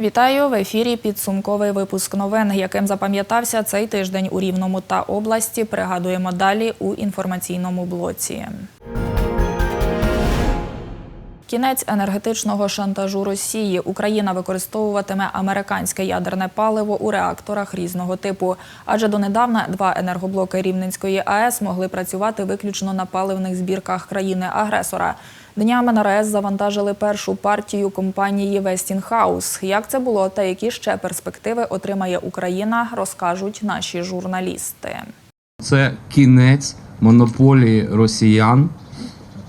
Вітаю в ефірі. Підсумковий випуск новин, яким запам'ятався цей тиждень у Рівному та області. Пригадуємо далі у інформаційному блоці. Кінець енергетичного шантажу Росії. Україна використовуватиме американське ядерне паливо у реакторах різного типу. Адже донедавна два енергоблоки Рівненської АЕС могли працювати виключно на паливних збірках країни-агресора. Днями на завантажили першу партію компанії Вестінхаус. Як це було та які ще перспективи отримає Україна, розкажуть наші журналісти. Це кінець монополії росіян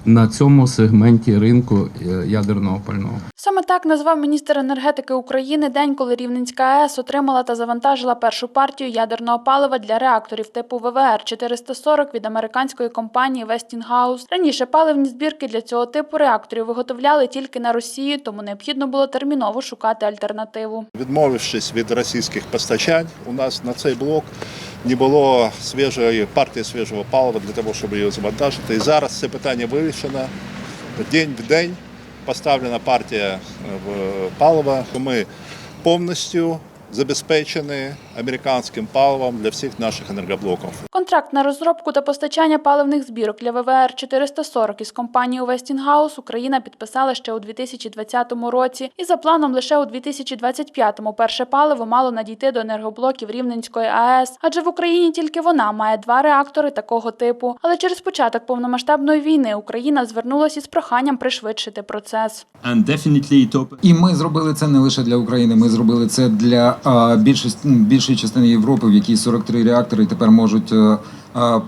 на цьому сегменті ринку е, ядерного пального. Саме так назвав міністр енергетики України день, коли Рівненська АЕС отримала та завантажила першу партію ядерного палива для реакторів типу ВВР 440 від американської компанії Westinghouse. Раніше паливні збірки для цього типу реакторів виготовляли тільки на Росії, тому необхідно було терміново шукати альтернативу. Відмовившись від російських постачань, у нас на цей блок не було свіжої партії свіжого палива для того, щоб її завантажити. І зараз це питання вирішено. День в день поставлена партія е, в палива. Ми повністю забезпечені американським паливом для всіх наших енергоблоків. Контракт на розробку та постачання паливних збірок для ВВР 440 із компанією Westinghouse Україна підписала ще у 2020 році. І за планом лише у 2025-му перше паливо мало надійти до енергоблоків Рівненської АЕС, адже в Україні тільки вона має два реактори такого типу. Але через початок повномасштабної війни Україна звернулася із проханням пришвидшити процес. І ми зробили це не лише для України. Ми зробили це для більшості більшої частини Європи, в якій 43 реактори тепер можуть е,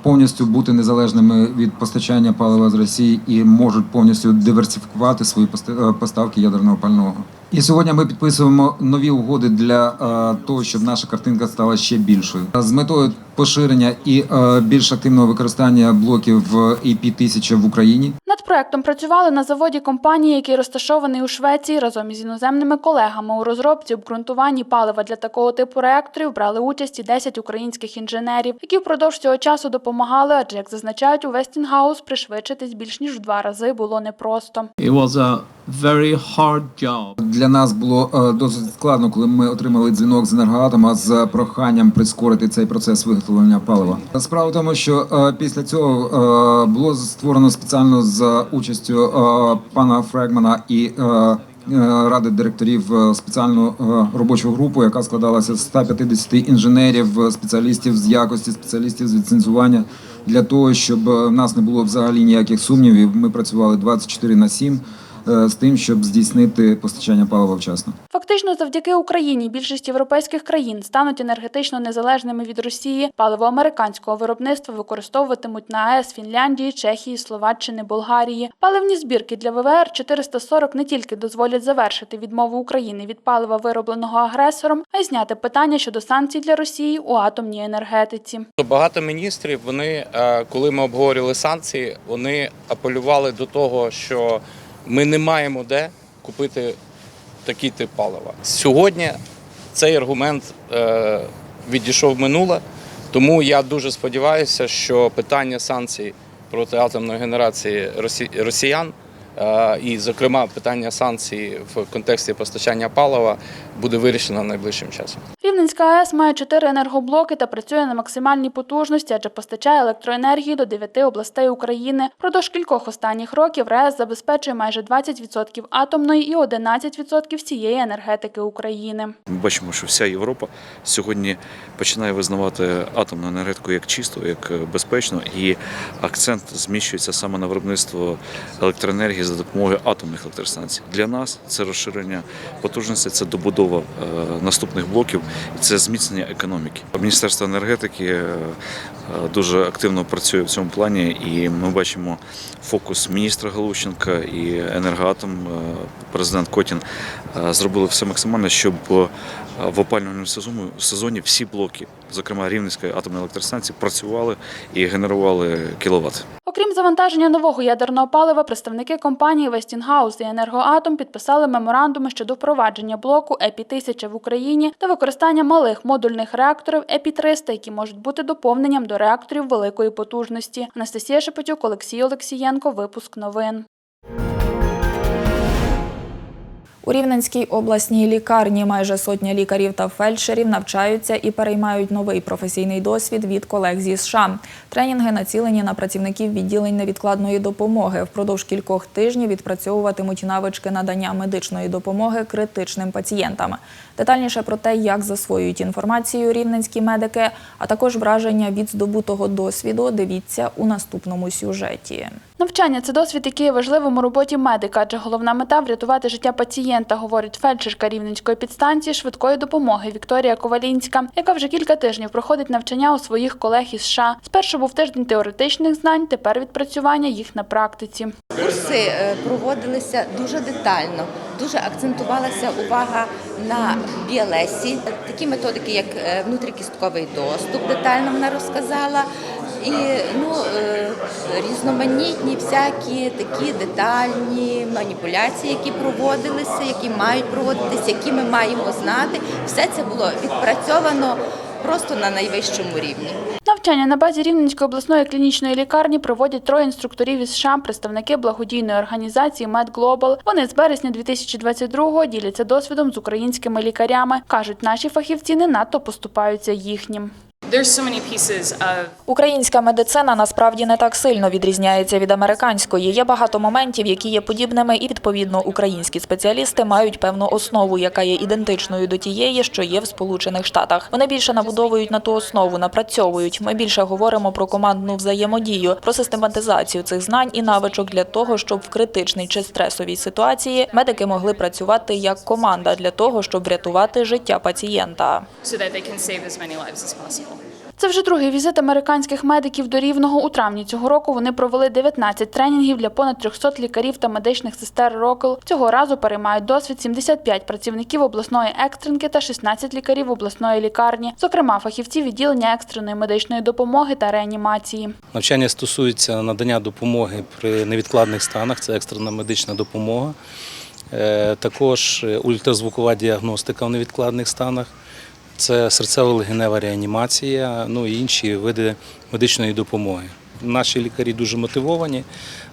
повністю бути незалежними від постачання палива з Росії і можуть повністю диверсифікувати свої е, поставки ядерного пального. І сьогодні ми підписуємо нові угоди для е, того, щоб наша картинка стала ще більшою з метою поширення і е, більш активного використання блоків ep 1000 в Україні. Над проектом працювали на заводі компанії, який розташований у Швеції разом із іноземними колегами. У розробці обґрунтуванні палива для такого типу реакторів брали участь і 10 українських інженерів, які впродовж цього часу допомагали, адже як зазначають у Westinghouse, пришвидшитись більш ніж в два рази було непросто. it was a very hard job Для нас було е, досить складно, коли ми отримали дзвінок з енергоатома з проханням прискорити цей процес виготовлення палива. Справа в тому, що е, після цього е, було створено спеціально з участю е, пана Фрегмана і. е, е, Ради директорів е, спеціальну е, робочу групу, яка складалася з 150 інженерів, е, спеціалістів з якості, спеціалістів з ліцензування, для того, щоб е, в нас не було взагалі ніяких сумнівів. Ми працювали 24 на 7 е, з тим, щоб здійснити постачання палива вчасно. Фактично, завдяки Україні більшість європейських країн стануть енергетично незалежними від Росії. Паливо американського виробництва використовуватимуть на АЕС Фінляндії, Чехії, Словаччини, Болгарії. Паливні збірки для ВВР 440 не тільки дозволять завершити відмову України від палива, виробленого агресором, а й зняти питання щодо санкцій для Росії у атомній енергетиці. Багато міністрів вони, е, коли ми обговорювали санкції, вони апелювали до того, що ми не маємо де купити такий тип палива. Сьогодні цей аргумент е, відійшов минуле, тому я дуже сподіваюся, що питання санкцій проти атомної генерації росіян. е, І, зокрема, питання санкцій в контексті постачання палива буде вирішено найближчим часом. Рівненська АЕС має чотири енергоблоки та працює на максимальній потужності, адже постачає електроенергію до дев'яти областей України. Продовж кількох останніх років РАЕС забезпечує майже 20% атомної і 11% всієї енергетики України. Ми бачимо, що вся Європа сьогодні починає визнавати атомну енергетику як чисту, як е, безпечну, і акцент зміщується саме на виробництво електроенергії за допомогою атомних електростанцій. Для нас це розширення потужності, це добудова е, наступних блоків, це зміцнення економіки. Міністерство енергетики е, е, дуже активно працює в цьому плані, і ми бачимо фокус міністра Галущенка і енергоатом. е, Президент Котін зробили все максимально, щоб в опалювальному сезоні всі блоки, зокрема Рівненської атомної електростанції, працювали і генерували кіловат. Окрім завантаження нового ядерного палива, представники компанії Westinghouse і Енергоатом підписали меморандуми щодо впровадження блоку ЕПІ-1000 в Україні та використання малих модульних реакторів ЕПІ-300, які можуть бути доповненням до реакторів великої потужності. Анастасія Шепетюк, Олексій Олексієнко. Випуск новин. У Рівненській обласній лікарні майже сотня лікарів та фельдшерів навчаються і переймають новий професійний досвід від колег зі США. Тренінги націлені на працівників відділень невідкладної допомоги. Впродовж кількох тижнів відпрацьовуватимуть навички надання медичної допомоги критичним пацієнтам. Детальніше про те, як засвоюють інформацію рівненські медики, а також враження від здобутого досвіду, дивіться у наступному сюжеті. Навчання це досвід, який є важливим у роботі медика, адже головна мета врятувати життя пацієнта, говорить фельдшерка Рівненської підстанції швидкої допомоги Вікторія Ковалінська, яка вже кілька тижнів проходить навчання у своїх колег із США. Спершу був тиждень теоретичних знань, тепер відпрацювання їх на практиці. Курси е, проводилися дуже детально, дуже акцентувалася увага на біолесі, такі методики, як е, внутрікістковий доступ, детально вона розказала. І ну, е, різноманітні всякі такі детальні маніпуляції, які проводилися, які мають проводитися, які ми маємо знати. Все це було відпрацьовано просто на найвищому рівні. Навчання на базі Рівненської обласної клінічної лікарні проводять троє інструкторів із США, представники благодійної організації MedGlobal. Вони з березня 2022-го діляться досвідом з українськими лікарями. кажуть, наші фахівці не надто поступаються їхнім. Українська медицина насправді не так сильно відрізняється від американської. Є багато моментів, які є подібними, і відповідно українські спеціалісти мають певну основу, яка є ідентичною до тієї, що є в Сполучених Штатах. Вони більше набудовують на ту основу, напрацьовують. Ми більше говоримо про командну взаємодію, про систематизацію цих знань і навичок для того, щоб в критичній чи стресовій ситуації медики могли працювати як команда для того, щоб врятувати життя пацієнта. so that they can save as many lives as possible. Це вже другий візит американських медиків до Рівного. У травні цього року вони провели 19 тренінгів для понад 300 лікарів та медичних сестер Рокл. Цього разу переймають досвід 75 працівників обласної екстренки та 16 лікарів обласної лікарні, зокрема фахівці відділення екстреної медичної допомоги та реанімації. Навчання стосується надання допомоги при невідкладних станах, це екстрена медична допомога. Е, Також ультразвукова діагностика в невідкладних станах, це серцево-легенева реанімація, ну і інші види медичної допомоги. Наші лікарі дуже мотивовані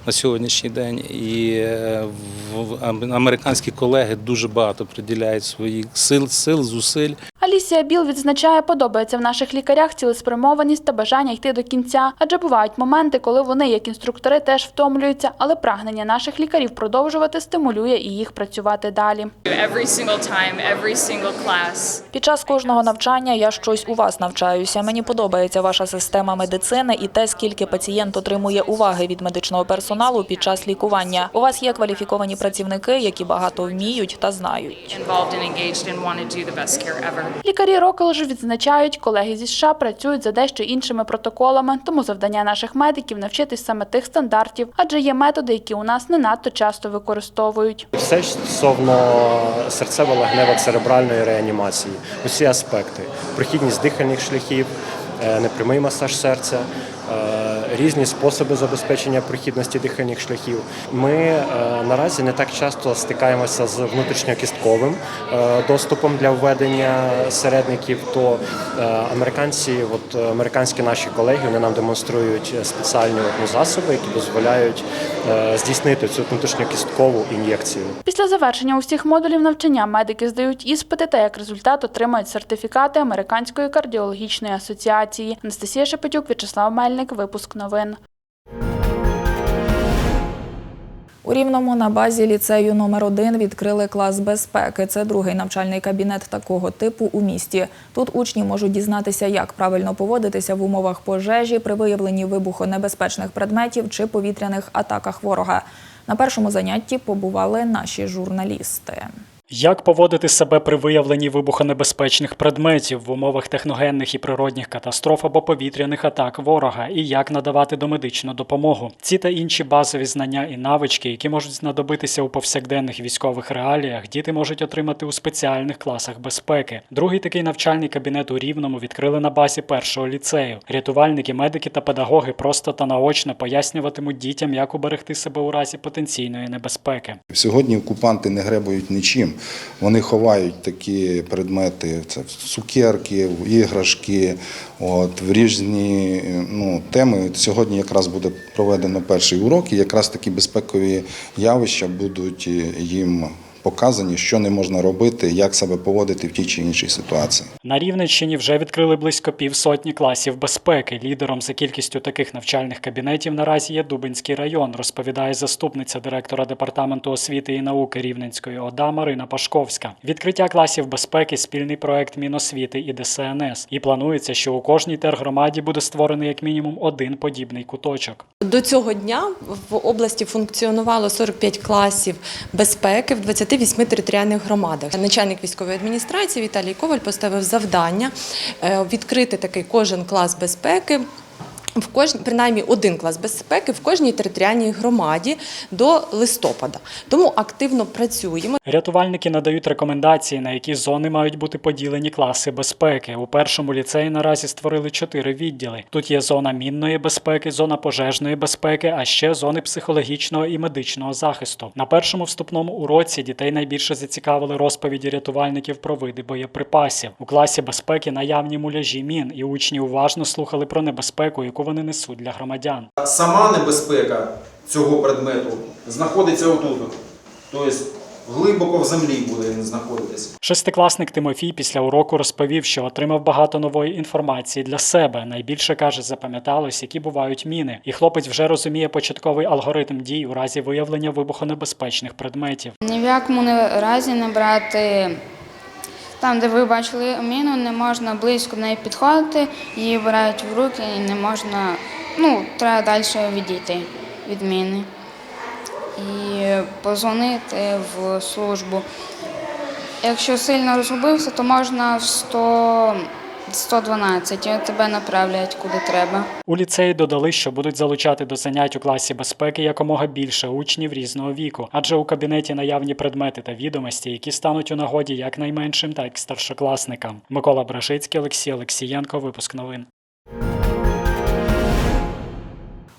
на сьогоднішній день, і е, американські колеги дуже багато приділяють своїх сил, сил, зусиль Алісія Біл відзначає, подобається в наших лікарях цілеспрямованість та бажання йти до кінця, адже бувають моменти, коли вони, як інструктори, теж втомлюються, але прагнення наших лікарів продовжувати стимулює і їх працювати далі. Під час кожного навчання я щось у вас навчаюся. Мені подобається ваша система медицини і те, скільки пацієнт отримує уваги від медичного персоналу під час лікування. У вас є кваліфіковані працівники, які багато вміють та знають. involved Лікарі Рокел відзначають, колеги зі США працюють за дещо іншими протоколами, тому завдання наших медиків навчитись саме тих стандартів, адже є методи, які у нас не надто часто використовують. Все стосовно серцево-легнево церебральної реанімації, усі аспекти, прохідність дихальних шляхів, е, непрямий масаж серця, е, різні способи забезпечення прохідності дихальних шляхів. Ми е, наразі не так часто стикаємося з внутрішньокістковим е, доступом для введення середників. То е, американці, от американські наші колеги, вони нам демонструють спеціальні засоби, які дозволяють здійснити цю внутрішньокісткову ін'єкцію. Після завершення усіх модулів навчання медики здають іспити та як результат отримають сертифікати Американської кардіологічної асоціації. Анастасія Шепетюк, В'ячеслав Мельник, випуск новин. У Рівному на базі ліцею номер 1 відкрили клас безпеки. Це другий навчальний кабінет такого типу у місті. Тут учні можуть дізнатися, як правильно поводитися в умовах пожежі при виявленні вибухонебезпечних предметів чи повітряних атаках ворога. На першому занятті побували наші журналісти. Як поводити себе при виявленні вибухонебезпечних предметів в умовах техногенних і природних катастроф або повітряних атак ворога, і як надавати домедичну допомогу? Ці та інші базові знання і навички, які можуть знадобитися у повсякденних військових реаліях, діти можуть отримати у спеціальних класах безпеки. Другий такий навчальний кабінет у Рівному відкрили на базі першого ліцею. Рятувальники, медики та педагоги просто та наочно пояснюватимуть дітям, як уберегти себе у разі потенційної небезпеки. Сьогодні окупанти не гребують нічим. Вони ховають такі предмети, це цукерки, іграшки, от, в різні ну, теми. Сьогодні якраз буде проведено перший урок, і якраз такі безпекові явища будуть їм показані, що не можна робити, як себе поводити в тій чи іншій ситуації. На Рівненщині вже відкрили близько півсотні класів безпеки. Лідером за кількістю таких навчальних кабінетів наразі є Дубинський район, розповідає заступниця директора департаменту освіти і науки Рівненської ОДА Марина Пашковська. Відкриття класів безпеки спільний проект Міносвіти і ДСНС. І планується, що у кожній тергромаді буде створений як мінімум один подібний куточок. До цього дня в області функціонувало 45 класів безпеки в 28 територіальних громадах. Начальник військової адміністрації Віталій Коваль поставив завдання е, відкрити такий кожен клас безпеки. В кож... принаймні один клас безпеки в кожній територіальній громаді до листопада. Тому активно працюємо. Рятувальники надають рекомендації, на які зони мають бути поділені класи безпеки. У першому ліцеї наразі створили чотири відділи. Тут є зона мінної безпеки, зона пожежної безпеки, а ще зони психологічного і медичного захисту. На першому вступному уроці дітей найбільше зацікавили розповіді рятувальників про види боєприпасів. У класі безпеки наявні муляжі мін, і учні уважно слухали про небезпеку, яку вони несуть для громадян. Сама небезпека цього предмету знаходиться отут. Тобто глибоко в землі буде він знаходитись. Шестикласник Тимофій після уроку розповів, що отримав багато нової інформації для себе. Найбільше каже, запам'яталось, які бувають міни, і хлопець вже розуміє початковий алгоритм дій у разі виявлення вибухонебезпечних предметів. Ні в якому не разі не брати там, де ви бачили міну, не можна близько до неї підходити, її беруть в руки і не можна, ну, треба далі відійти від міни. І позвонити в службу. Якщо сильно розгубився, то можна в 100, 112 і тебе направлять куди треба. У ліцеї додали, що будуть залучати до занять у класі безпеки якомога більше учнів різного віку, адже у кабінеті наявні предмети та відомості, які стануть у нагоді як найменшим, так і старшокласникам. Микола Брашицький, Олексій Олексієнко, випуск новин.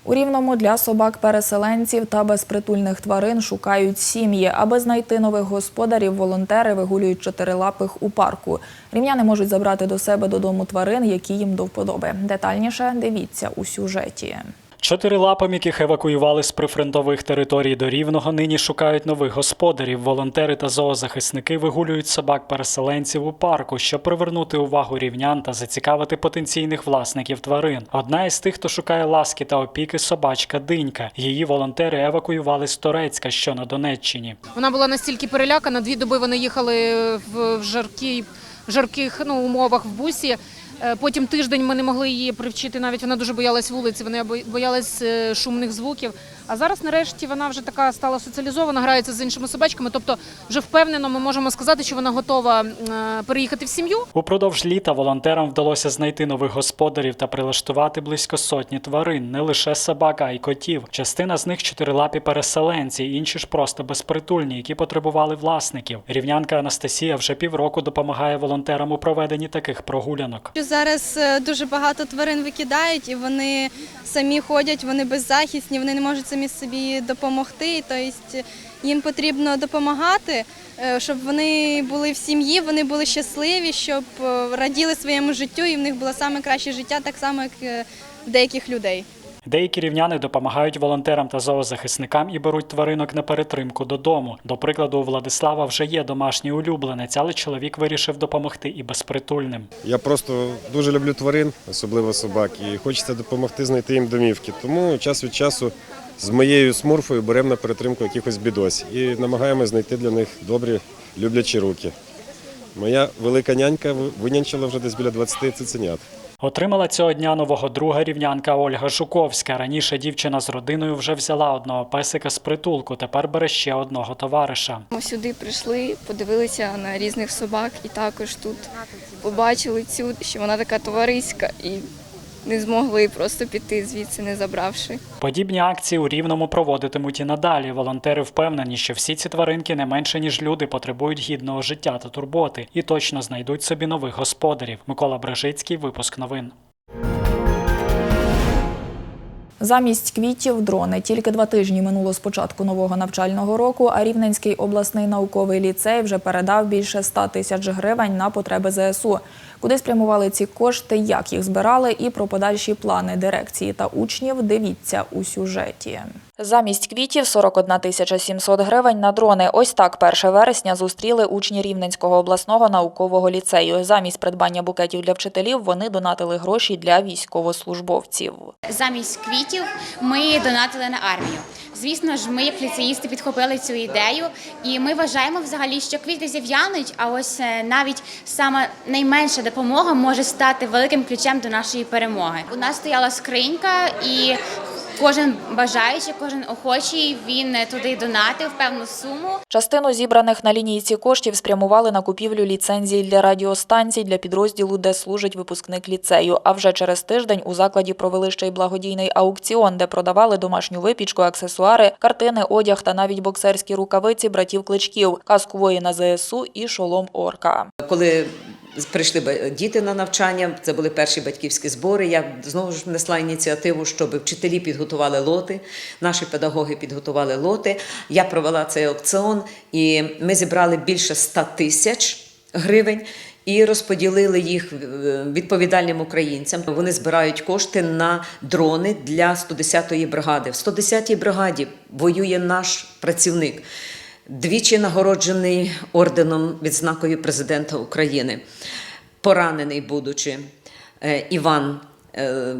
У Рівному для собак-переселенців та безпритульних тварин шукають сім'ї. Аби знайти нових господарів, волонтери вигулюють чотирилапих у парку. Рівняни можуть забрати до себе додому тварин, які їм до вподоби. Детальніше дивіться у сюжеті. Чотирилапам, яких евакуювали з прифронтових територій до Рівного, нині шукають нових господарів. Волонтери та зоозахисники вигулюють собак-переселенців у парку, щоб привернути увагу рівнян та зацікавити потенційних власників тварин. Одна із тих, хто шукає ласки та опіки, собачка Динька. Її волонтери евакуювали з Торецька, що на Донеччині. Вона була настільки перелякана. Дві доби вони їхали в, жаркій, жарких ну, умовах в бусі. Е, Потім тиждень ми не могли її привчити. Навіть вона дуже боялась вулиці, вона бо- боялась е, шумних звуків. А зараз, нарешті, вона вже така стала соціалізована, грається з іншими собачками. Тобто, вже впевнено, ми можемо сказати, що вона готова е, переїхати в сім'ю. Упродовж літа волонтерам вдалося знайти нових господарів та прилаштувати близько сотні тварин, не лише собак, а й котів. Частина з них чотирилапі переселенці, інші ж просто безпритульні, які потребували власників. Рівнянка Анастасія вже півроку допомагає волонтерам у проведенні таких прогулянок. Зараз е, дуже багато тварин викидають, і вони самі ходять, вони беззахисні, вони не можуть самі собі допомогти. Тобто їм потрібно допомагати, е, щоб вони були в сім'ї, вони були щасливі, щоб е, раділи своєму життю, і в них було саме краще життя, так само як е, в деяких людей. Деякі рівняни допомагають волонтерам та зоозахисникам і беруть тваринок на перетримку додому. До прикладу, у Владислава вже є домашній улюбленець, але чоловік вирішив допомогти і безпритульним. Я просто дуже люблю тварин, особливо собак, і хочеться допомогти знайти їм домівки. Тому час від часу з моєю смурфою беремо на перетримку якихось бідось і намагаємося знайти для них добрі, люблячі руки. Моя велика нянька винянчила вже десь біля 20 цуценят. Отримала цього дня нового друга рівнянка Ольга Жуковська. Раніше дівчина з родиною вже взяла одного песика з притулку, тепер бере ще одного товариша. Ми сюди прийшли, подивилися на різних собак і також тут побачили цю, що вона така товариська і не змогли просто піти звідси, не забравши. Подібні акції у Рівному проводитимуть і надалі. Волонтери впевнені, що всі ці тваринки не менше ніж люди потребують гідного життя та турботи і точно знайдуть собі нових господарів. Микола Бражицький, випуск новин. Замість квітів дрони. Тільки два тижні минуло з початку нового навчального року, а Рівненський обласний науковий ліцей вже передав більше 100 тисяч гривень на потреби ЗСУ. Куди спрямували ці кошти, як їх збирали і про подальші плани дирекції та учнів дивіться у сюжеті. Замість квітів 41 тисяча 700 гривень на дрони. Ось так 1 вересня зустріли учні Рівненського обласного наукового ліцею. Замість придбання букетів для вчителів вони донатили гроші для військовослужбовців. Замість квітів ми донатили на армію. Звісно ж, ми, як ліцеїсти, підхопили цю ідею, і ми вважаємо взагалі, що квіти зів'януть, а ось е, навіть саме найменша допомога може стати великим ключем до нашої перемоги. У нас стояла скринька, і кожен бажаючий, кожен охочий він е, туди донатив певну суму. Частину зібраних на лінійці коштів спрямували на купівлю ліцензій для радіостанцій для підрозділу, де служить випускник ліцею. А вже через тиждень у закладі провели ще й благодійний аукціон, де продавали домашню випічку, аксесуари, картини, одяг та навіть боксерські рукавиці братів кличків, каску воїна ЗСУ і шолом орка. Коли прийшли діти на навчання, це були перші батьківські збори. Я знову ж внесла ініціативу, щоб вчителі підготували лоти, наші педагоги підготували лоти. Я провела цей аукціон, і ми зібрали більше 100 тисяч гривень. І розподілили їх е, відповідальним українцям. Вони збирають кошти на дрони для 110-ї бригади. В 110-й бригаді воює наш працівник двічі нагороджений орденом відзнакою президента України, поранений будучи Е, Іван. Е,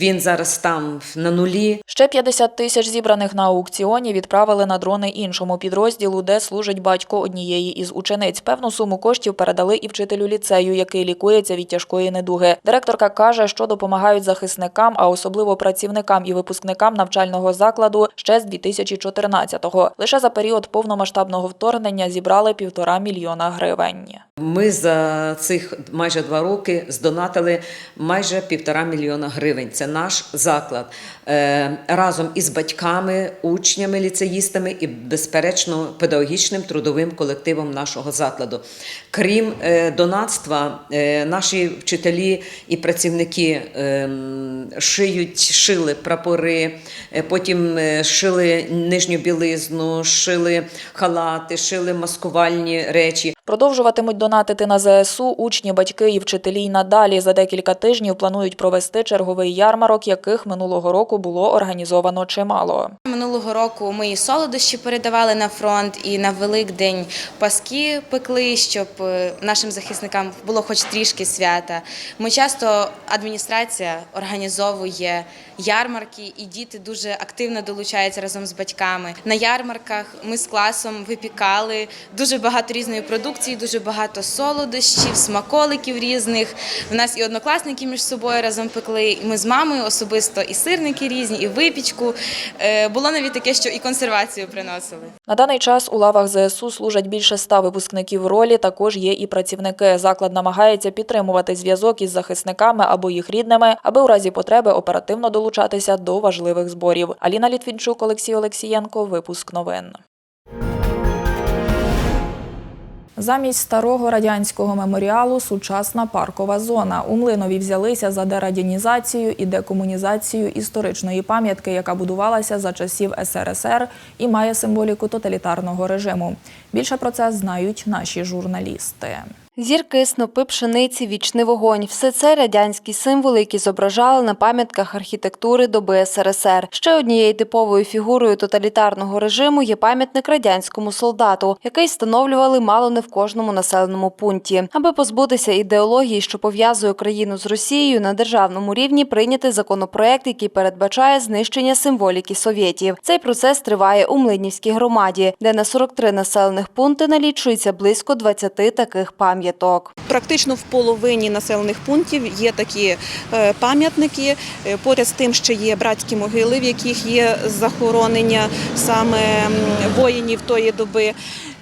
Він зараз там на нулі. Ще 50 тисяч зібраних на аукціоні відправили на дрони іншому підрозділу, де служить батько однієї із учениць. Певну суму коштів передали і вчителю ліцею, який лікується від тяжкої недуги. Директорка каже, що допомагають захисникам, а особливо працівникам і випускникам навчального закладу ще з 2014-го. Лише за період повномасштабного вторгнення зібрали півтора мільйона гривень. Ми за цих майже два роки здонатили майже півтора мільйона гривень. Це наш заклад Е, разом із батьками, учнями, ліцеїстами і, безперечно, педагогічним трудовим колективом нашого закладу. Крім е, донатства, е, наші вчителі і працівники ем, шиють, шили прапори, потім шили нижню білизну, шили халати, шили маскувальні речі. Продовжуватимуть донатити на ЗСУ учні, батьки і вчителі й надалі. За декілька тижнів планують провести черговий ярмарок, яких минулого року було організовано чимало. Минулого року ми і солодощі передавали на фронт, і на Великдень паски пекли, щоб е, нашим захисникам було хоч трішки свята. Ми часто адміністрація організовує ярмарки, і діти дуже активно долучаються разом з батьками. На ярмарках ми з класом випікали дуже багато різної продукції, дуже багато солодощів, смаколиків різних. В нас і однокласники між собою разом пекли. Ми з мамою особисто і сирники різні, і випічку. Е, Було навіть таке, що і консервацію приносили. На даний час у лавах ЗСУ служать більше ста випускників ролі. Також є і працівники. Заклад намагається підтримувати зв'язок із захисниками або їх рідними, аби у разі потреби оперативно долучатися до важливих зборів. Аліна Літвінчук, Олексій Олексієнко. Випуск новин. Замість старого радянського меморіалу сучасна паркова зона. У Млинові взялися за дерадянізацію і декомунізацію історичної пам'ятки, яка будувалася за часів СРСР і має символіку тоталітарного режиму. Більше про це знають наші журналісти. Зірки, снопи, пшениці, вічний вогонь – все це радянські символи, які зображали на пам'ятках архітектури доби СРСР. Ще однією типовою фігурою тоталітарного режиму є пам'ятник радянському солдату, який встановлювали мало не в кожному населеному пункті. Аби позбутися ідеології, що пов'язує країну з Росією, на державному рівні прийнятий законопроект, який передбачає знищення символіки совєтів. Цей процес триває у Млинівській громаді, де на 43 населених пункти налічується близько 20 таких пам'яток. Практично в половині населених пунктів є такі е, пам'ятники. Е, Поряд з тим, ще є братські могили, в яких є захоронення саме воїнів тої доби.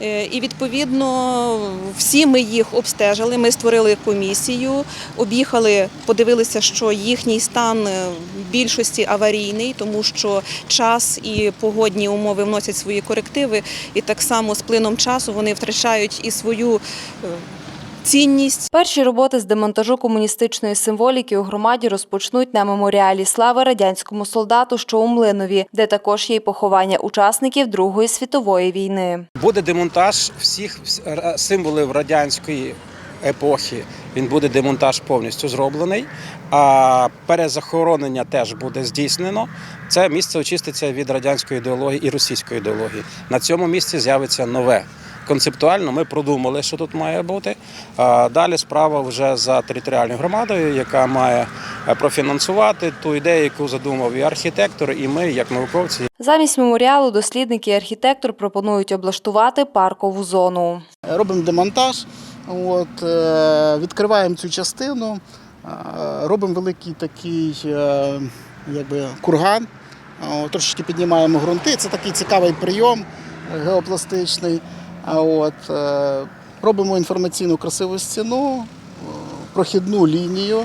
Е, І відповідно всі ми їх обстежили. Ми створили комісію, об'їхали, подивилися, що їхній стан в більшості аварійний, тому що час і погодні умови вносять свої корективи, і так само з плином часу вони втрачають і свою цінність. Перші роботи з демонтажу комуністичної символіки у громаді розпочнуть на меморіалі слави радянському солдату, що у Млинові, де також є й поховання учасників Другої світової війни. Буде демонтаж всіх символів радянської епохи він буде демонтаж повністю зроблений, а перезахоронення теж буде здійснено. Це місце очиститься від радянської ідеології і російської ідеології. На цьому місці з'явиться нове. Концептуально ми продумали, що тут має бути. Далі справа вже за територіальною громадою, яка має е, профінансувати ту ідею, яку задумав і архітектор, і ми, як науковці, Замість меморіалу дослідники і архітектор пропонують облаштувати паркову зону. робимо демонтаж, от, е, відкриваємо цю частину, е, робимо великий такий якби, курган, трошечки піднімаємо ґрунти. Це такий цікавий прийом геопластичний. А От, е, робимо інформаційну красиву стіну, е, прохідну лінію.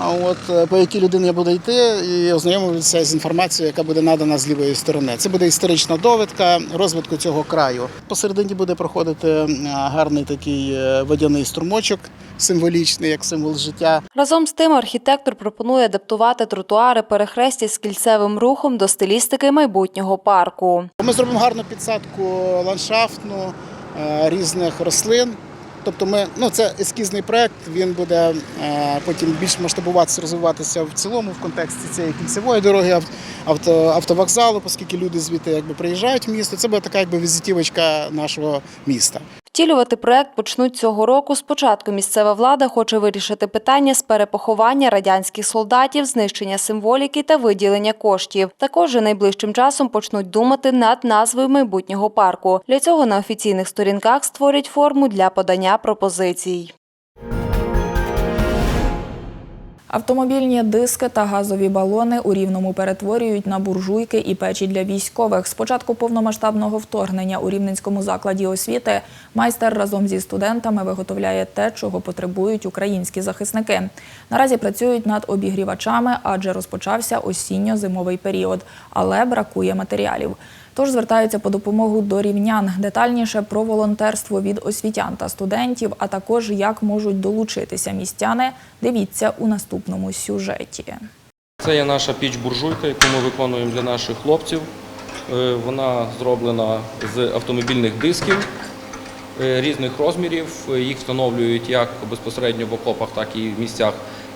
А от е, по якій людина буде йти і ознайомитися з інформацією, яка буде надана з лівої сторони. Це буде історична довідка розвитку цього краю. Посередині буде проходити гарний такий е, водяний струмочок, символічний, як символ життя. Разом з тим архітектор пропонує адаптувати тротуари перехрестя з кільцевим рухом до стилістики майбутнього парку. Ми зробимо гарну підсадку ландшафтну е, різних рослин. Тобто ми, ну це ескізний проект, він буде е, потім більш масштабуватися, розвиватися в цілому в контексті цієї кільцевої дороги, авто, автовокзалу, оскільки люди звідти якби приїжджають в місто. Це буде така якби візитівочка нашого міста. Втілювати проект почнуть цього року. Спочатку місцева влада хоче вирішити питання з перепоховання радянських солдатів, знищення символіки та виділення коштів. Також найближчим часом почнуть думати над назвою майбутнього парку. Для цього на офіційних сторінках створять форму для подання пропозицій. Автомобільні диски та газові балони у Рівному перетворюють на буржуйки і печі для військових. З початку повномасштабного вторгнення у Рівненському закладі освіти майстер разом зі студентами виготовляє те, чого потребують українські захисники. Наразі працюють над обігрівачами, адже розпочався осінньо-зимовий період, але бракує матеріалів. Тож звертаються по допомогу до рівнян. Детальніше про волонтерство від освітян та студентів, а також як можуть долучитися містяни. Дивіться у наступному сюжеті. Це є наша піч-буржуйка, яку ми виконуємо для наших хлопців. Е, Вона зроблена з автомобільних дисків е, різних розмірів. Їх встановлюють як безпосередньо в окопах, так і в місцях,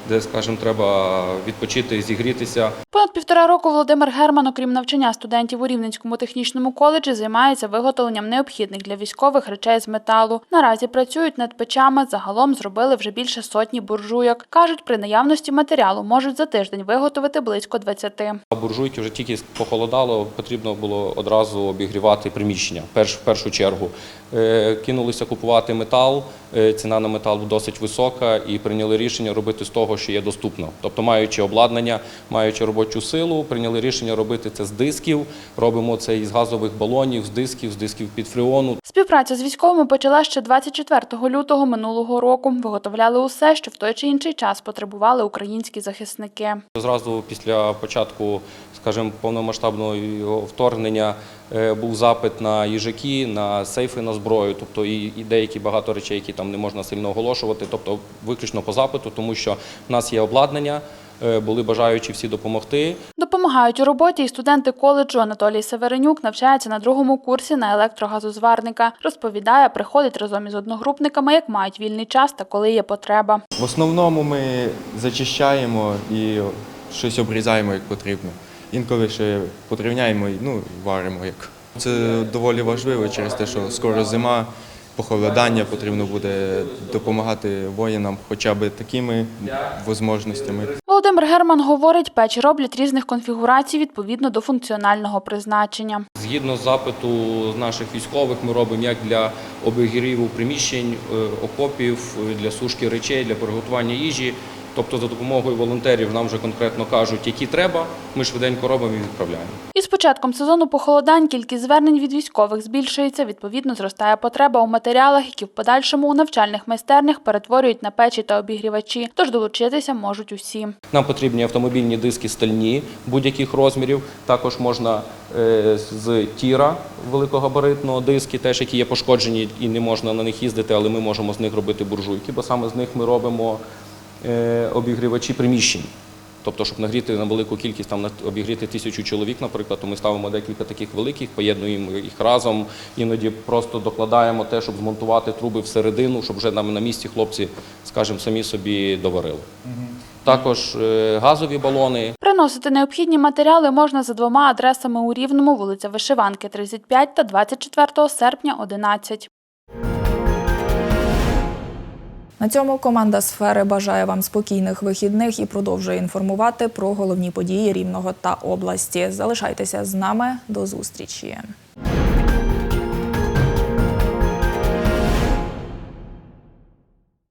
де, скажімо, треба відпочити, зігрітися. Понад півтора року Володимир Герман, окрім навчання студентів у Рівненському технічному коледжі, займається виготовленням необхідних для військових речей з металу. Наразі працюють над печами. Загалом зробили вже більше сотні буржуйок. кажуть, при наявності матеріалу можуть за тиждень виготовити близько 20. А буржуйки вже тільки похолодало, потрібно було одразу обігрівати приміщення перш, в першу чергу. Е, Кинулися купувати метал, е, ціна на метал досить висока, і прийняли рішення робити з того, що є доступно. Тобто, маючи обладнання, маючи робочу силу, прийняли рішення робити це з дисків. Робимо це із газових балонів, з дисків, з дисків під фреону. Співпраця з військовими почала ще 24 лютого минулого року. Виготовляли усе, що в той чи інший час потребували українські захисники. Зразу після початку, скажімо, повномасштабного вторгнення був запит на їжаки, на сейфи на зброю, тобто і, і деякі багато речей, які там не можна сильно оголошувати, тобто виключно по запиту, тому що в нас є обладнання, е, були бажаючі всі допомогти. Допомагають у роботі і студенти коледжу Анатолій Северенюк навчається на другому курсі на електрогазозварника. Розповідає, приходить разом із одногрупниками, як мають вільний час та коли є потреба. В основному ми зачищаємо і щось обрізаємо як потрібно. Інколи ще подрівняємо і ну, варимо як. Це доволі важливо через те, що скоро зима, похолодання, потрібно буде допомагати воїнам хоча б такими можливостями. Володимир Герман говорить, печі роблять різних конфігурацій відповідно до функціонального призначення. Згідно з запиту з наших військових, ми робимо як для обігріву приміщень, е, окопів, е, для сушки речей, для приготування їжі. Тобто за допомогою волонтерів нам вже конкретно кажуть, які треба, ми швиденько робимо і відправляємо. Із початком сезону похолодань кількість звернень від військових збільшується. Відповідно, зростає потреба у матеріалах, які в подальшому у навчальних майстернях перетворюють на печі та обігрівачі. Тож долучитися можуть усі. Нам потрібні автомобільні диски стальні будь-яких розмірів. Також можна е, з тіра великогабаритного диски, теж які є пошкоджені і не можна на них їздити, але ми можемо з них робити буржуйки, бо саме з них ми робимо обігрівачі приміщень. Тобто, щоб нагріти на велику кількість, там обігріти тисячу чоловік, наприклад, то ми ставимо декілька таких великих, поєднуємо їх разом. Іноді просто докладаємо те, щоб змонтувати труби всередину, щоб вже нам на місці хлопці, скажімо, самі собі доварили. Також е, газові балони, Приносити необхідні матеріали можна за двома адресами у Рівному, вулиця Вишиванки, 35 та 24 серпня, 11. На цьому команда сфери бажає вам спокійних вихідних і продовжує інформувати про головні події Рівного та області. Залишайтеся з нами до зустрічі.